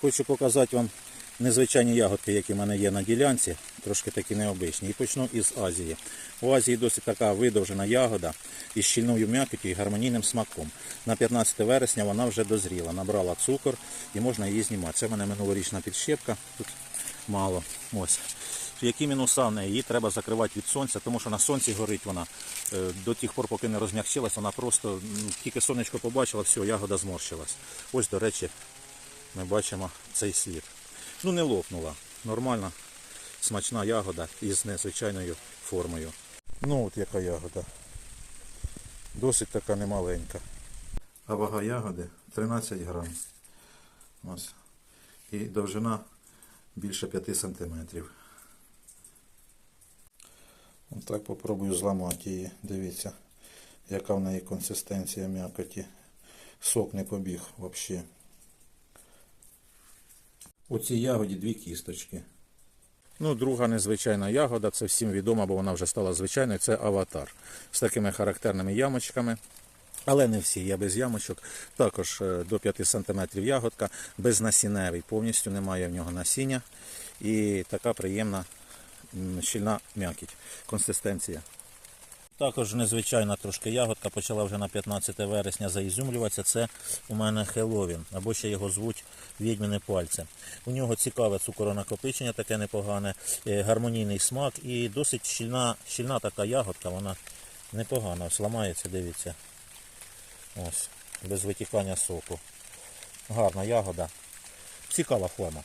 Хочу показати вам незвичайні ягодки, які в мене є на ділянці, трошки такі необичні. І почну із Азії. У Азії досить така видовжена ягода із щільною м'якоттю і гармонійним смаком. На 15 вересня вона вже дозріла, набрала цукор і можна її знімати. Це в мене минулорічна підщепка, тут мало. Ось. Які мінуса в неї? Її треба закривати від сонця, тому що на сонці горить вона е, до тих пор, поки не розм'якчилась, вона просто тільки сонечко побачила, все, ягода зморщилась. Ось, до речі, ми бачимо цей слід. Ну не лопнула. Нормальна, смачна ягода із незвичайною формою. Ну от яка ягода. Досить така немаленька. А вага ягоди 13 грам. Ось. І довжина більше 5 сантиметрів. Так попробую зламати її. Дивіться, яка в неї консистенція м'якоті. Сок не побіг взагалі. У цій ягоді дві кісточки. Ну, друга незвичайна ягода, це всім відомо, бо вона вже стала звичайною, це аватар. З такими характерними ямочками. Але не всі, я без ямочок. Також е, до 5 см ягодка, безнасінневий, повністю немає в нього насіння. І така приємна щільна м'якіть, консистенція. Також незвичайна трошки ягодка почала вже на 15 вересня заізюмлюватися. Це у мене Хеловін, або ще його звуть відьміне пальце. У нього цікаве цукоронакопичення, таке непогане, е, гармонійний смак і досить щільна, щільна така ягодка, вона непогана. Ось дивіться. Ось, без витікання соку. Гарна ягода. Цікава форма.